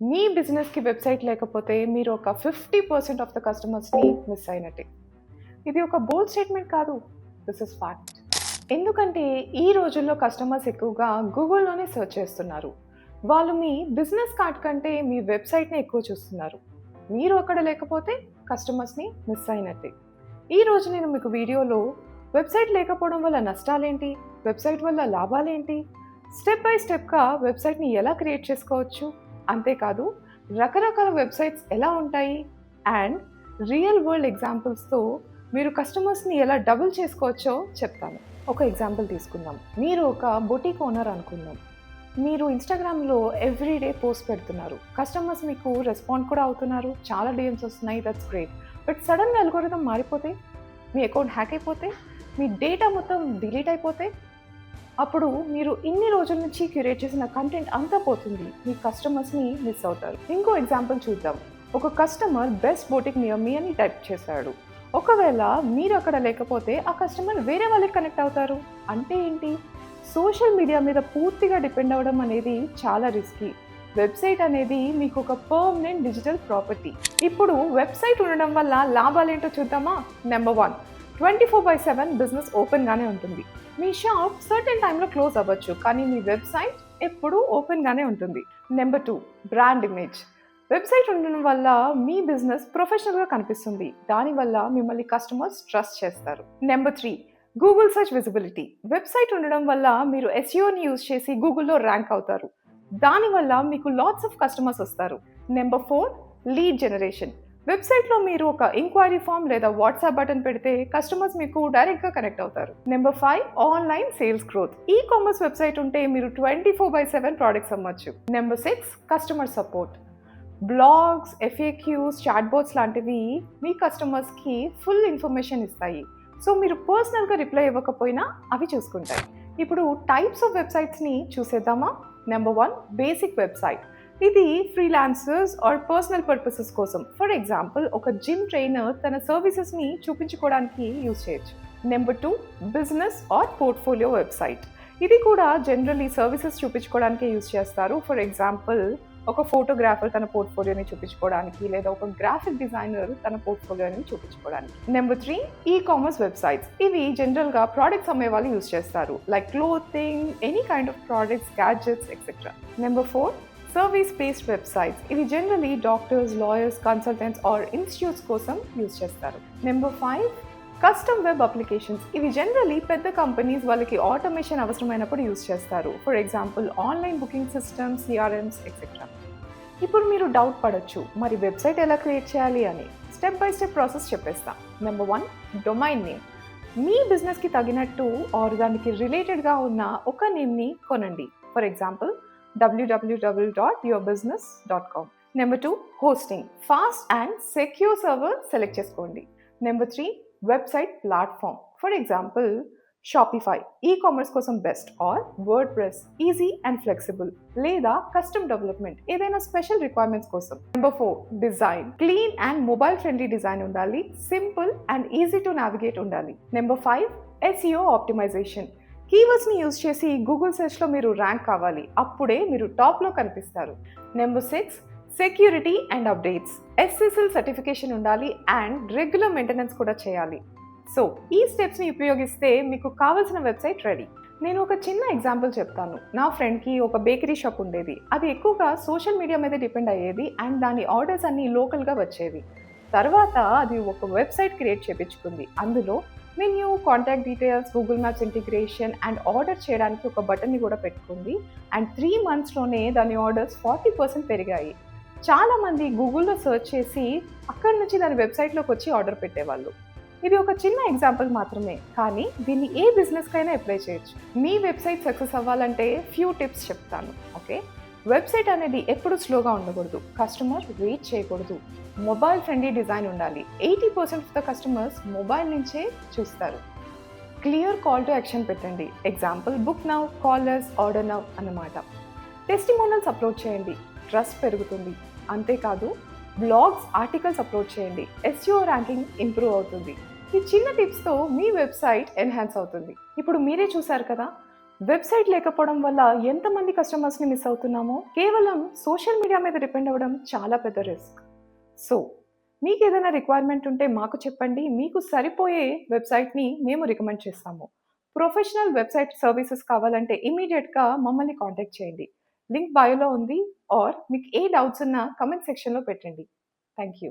మీ బిజినెస్కి వెబ్సైట్ లేకపోతే మీరు ఒక ఫిఫ్టీ పర్సెంట్ ఆఫ్ ద కస్టమర్స్ని మిస్ అయినట్టే. ఇది ఒక బోల్డ్ స్టేట్మెంట్ కాదు. దిస్ ఇస్ ఫ్యాక్ట్ ఎందుకంటే ఈ రోజుల్లో కస్టమర్స్ ఎక్కువగా గూగుల్లోనే సెర్చ్ చేస్తున్నారు. వాళ్ళు మీ బిజినెస్ కార్డ్ కంటే మీ వెబ్సైట్ని ఎక్కువ చూస్తున్నారు. మీరు అక్కడ లేకపోతే కస్టమర్స్ని మిస్ అయినట్టే. ఈ రోజు నేను మీకు వీడియోలో వెబ్సైట్ లేకపోవడం వల్ల నష్టాలేంటి? వెబ్సైట్ వల్ల లాభాలేంటి? స్టెప్ బై స్టెప్గా వెబ్సైట్ని ఎలా క్రియేట్ చేసుకోవచ్చు? అంతేకాదు రకరకాల వెబ్సైట్స్ ఎలా ఉంటాయి అండ్ రియల్ వరల్డ్ ఎగ్జాంపుల్స్తో మీరు కస్టమర్స్ని ఎలా డబుల్ చేసుకోవచ్చో చెప్తాను. ఒక ఎగ్జాంపుల్ తీసుకుందాం. మీరు ఒక బొటీక్ ఓనర్ అనుకుందాం. మీరు ఇన్స్టాగ్రామ్లో ఎవ్రీడే పోస్ట్ పెడుతున్నారు. కస్టమర్స్ మీకు రెస్పాండ్ కూడా అవుతున్నారు. చాలా డిఎమ్స్ వస్తున్నాయి. దట్స్ గ్రేట్ బట్ సడన్గా అల్గోరిథం మారిపోతే మీ అకౌంట్ హ్యాక్ అయిపోతే మీ డేటా మొత్తం డిలీట్ అయిపోతే అప్పుడు మీరు ఇన్ని రోజుల నుంచి క్యూరేట్ చేసిన కంటెంట్ అంతా పోతుంది. మీ కస్టమర్స్ని మిస్ అవుతారు. ఇంకో ఎగ్జాంపుల్ చూద్దాం. ఒక కస్టమర్ బెస్ట్ బోటిక్ నియర్ మీ అని టైప్ చేశాడు. ఒకవేళ మీరు అక్కడ లేకపోతే ఆ కస్టమర్ వేరే వాళ్ళకి కనెక్ట్ అవుతారు. అంటే ఏంటి? సోషల్ మీడియా మీద పూర్తిగా డిపెండ్ అవ్వడం అనేది చాలా రిస్కీ వెబ్సైట్ అనేది మీకు ఒక పర్మనెంట్ డిజిటల్ ప్రాపర్టీ ఇప్పుడు వెబ్సైట్ ఉండడం వల్ల లాభాలేంటో చూద్దామా? Number one twenty four by seven business ఓపెన్గానే ఉంటుంది. మీ షాప్ సర్టెన్ టైంలో క్లోజ్ అవ్వచ్చు కానీ మీ వెబ్సైట్ ఎప్పుడూ ఓపెన్గానే ఉంటుంది. Number two brand image. Website ఉండడం వల్ల మీ బిజినెస్ ప్రొఫెషనల్గా కనిపిస్తుంది. దానివల్ల మిమ్మల్ని కస్టమర్స్ ట్రస్ట్ చేస్తారు. Number three Google search visibility. Website ఉండడం వల్ల మీరు ఎస్ఈఓని యూజ్ చేసి గూగుల్లో ర్యాంక్ అవుతారు. దానివల్ల మీకు లాట్స్ ఆఫ్ కస్టమర్స్ వస్తారు. Number four lead generation. వెబ్సైట్లో మీరు ఒక ఇంక్వైరీ ఫామ్ లేదా వాట్సాప్ బటన్ పెడితే కస్టమర్స్ మీకు డైరెక్ట్గా కనెక్ట్ అవుతారు. Number five online sales growth e commerce website ఉంటే మీరు twenty four by seven products అమ్మొచ్చు number six customer support blogs FAQs chatbots లాంటివి మీ కస్టమర్స్కి ఫుల్ ఇన్ఫర్మేషన్ ఇస్తాయి. సో మీరు పర్సనల్గా రిప్లై ఇవ్వకపోయినా అవి చూసుకుంటాయి. ఇప్పుడు టైప్స్ ఆఫ్ వెబ్సైట్స్ని చూసేద్దామా? నెంబర్ వన్ బేసిక్ వెబ్సైట్ ఇది ఫ్రీలాన్సర్స్ ఆర్ పర్సనల్ పర్పసెస్ కోసం. ఫర్ ఎగ్జాంపుల్ ఒక జిమ్ ట్రైనర్ తన సర్వీసెస్ని చూపించుకోవడానికి యూజ్ చేయొచ్చు. Number two business or portfolio website ఇది కూడా జనరల్లీ సర్వీసెస్ చూపించుకోవడానికి యూజ్ చేస్తారు. ఫర్ ఎగ్జాంపుల్ ఒక ఫోటోగ్రాఫర్ తన పోర్ట్ఫోలియోని చూపించుకోవడానికి లేదా ఒక గ్రాఫిక్ డిజైనర్ తన పోర్ట్ఫోలియోని చూపించుకోవడానికి. Number three e commerce websites ఇవి జనరల్గా ప్రోడక్ట్స్ అమ్మే వాళ్ళు యూజ్ చేస్తారు. Like clothing any kind of products gadgets etcetera number four service based websites ఇవి generally doctors lawyers consultants or institutes కోసం యూజ్ చేస్తారు. Number five custom web applications ఇవి generally పెద్ద కంపెనీస్ వాళ్ళకి ఆటోమేషన్ అవసరమైనప్పుడు యూజ్ చేస్తారు. For example online booking systems CRMs etcetera ఇప్పుడు మీరు డౌట్ పడొచ్చు మరి వెబ్సైట్ ఎలా క్రియేట్ చేయాలి అని. స్టెప్ బై స్టెప్ ప్రాసెస్ చెప్పేస్తా. నెంబర్ వన్ డొమైన్ నేమ్ మీ బిజినెస్కి తగినట్టు ఆర్ దానికి రిలేటెడ్గా ఉన్న ఒక నేమ్ని కొనండి. For example www.yourbusiness.com. Business dot com number two hosting fast and secure server select చేసుకోండి. Number three website platform for example Shopify e commerce కోసం best or WordPress easy and flexible లేదా కస్టమ్ డెవలప్మెంట్ ఏదైనా special requirements కోసం. Number four design clean and mobile friendly design ఉండాలి. Simple and easy to navigate ఉండాలి. Number five SEO optimisation కీవర్డ్స్ని use చేసి Google సెర్చ్లో మీరు ర్యాంక్ కావాలి. అప్పుడే మీరు టాప్లో కనిపిస్తారు. Number six security and updates. SSL certification ఉండాలి అండ్ రెగ్యులర్ మెయింటెనెన్స్ కూడా చేయాలి. సో ఈ స్టెప్స్ని ఉపయోగిస్తే మీకు కావాల్సిన వెబ్సైట్ రెడీ. నేను ఒక చిన్న ఎగ్జాంపుల్ చెప్తాను. నా ఫ్రెండ్కి ఒక బేకరీ షాప్ ఉండేది. అది ఎక్కువగా సోషల్ మీడియా మీద డిపెండ్ అయ్యేది అండ్ దాని ఆర్డర్స్ అన్నీ లోకల్గా వచ్చేవి. తర్వాత అది ఒక వెబ్సైట్ క్రియేట్ చేయించుకుంది అందులో menu contact details Google maps integration and order చేయడానికి ఒక బటన్ని కూడా పెట్టుకుంది. అండ్ త్రీ మంత్స్లోనే దాని ఆర్డర్స్ ఫార్టీ పర్సెంట్ పెరిగాయి. చాలామంది గూగుల్లో సెర్చ్ చేసి అక్కడి నుంచి దాని వెబ్సైట్లోకి వచ్చి ఆర్డర్ పెట్టేవాళ్ళు. ఇది ఒక చిన్న ఎగ్జాంపుల్ మాత్రమే. కానీ దీన్ని ఏ బిజినెస్కైనా అప్లై చేయొచ్చు. మీ వెబ్సైట్ సక్సెస్ అవ్వాలంటే ఫ్యూ టిప్స్ చెప్తాను. ఓకే వెబ్సైట్ అనేది ఎప్పుడు స్లోగా ఉండకూడదు. కస్టమర్ వెయిట్ చేయకూడదు. మొబైల్ ఫ్రెండ్లీ డిజైన్ ఉండాలి. Eighty percent of the customers mobile నుంచే చూస్తారు. క్లియర్ కాల్ టు యాక్షన్ పెట్టండి. Example book now callers order now అన్నమాట. టెస్టిమోనల్స్ అప్లోడ్ చేయండి. ట్రస్ట్ పెరుగుతుంది. అంతేకాదు బ్లాగ్స్ ఆర్టికల్స్ అప్లోడ్ చేయండి. ఎస్ఈఓ ర్యాంకింగ్ ఇంప్రూవ్ అవుతుంది. ఈ చిన్న టిప్స్తో మీ వెబ్సైట్ ఎన్హాన్స్ అవుతుంది. ఇప్పుడు మీరే చూసారు కదా? వెబ్సైట్ లేకపోవడం వల్ల ఎంతమంది కస్టమర్స్ని మిస్ అవుతున్నామో కేవలం సోషల్ మీడియా మీద డిపెండ్ అవ్వడం చాలా పెద్ద రిస్క్. సో మీకు ఏదైనా రిక్వైర్మెంట్ ఉంటే మాకు చెప్పండి మీకు సరిపోయే వెబ్సైట్ని మేము రికమెండ్ చేస్తాము. ప్రొఫెషనల్ వెబ్సైట్ సర్వీసెస్ కావాలంటే ఇమీడియట్గా మమ్మల్ని కాంటాక్ట్ చేయండి. లింక్ బయోలో ఉంది ఆర్ మీకు ఏ డౌట్స్ ఉన్నా కమెంట్ సెక్షన్లో పెట్టండి. Thank you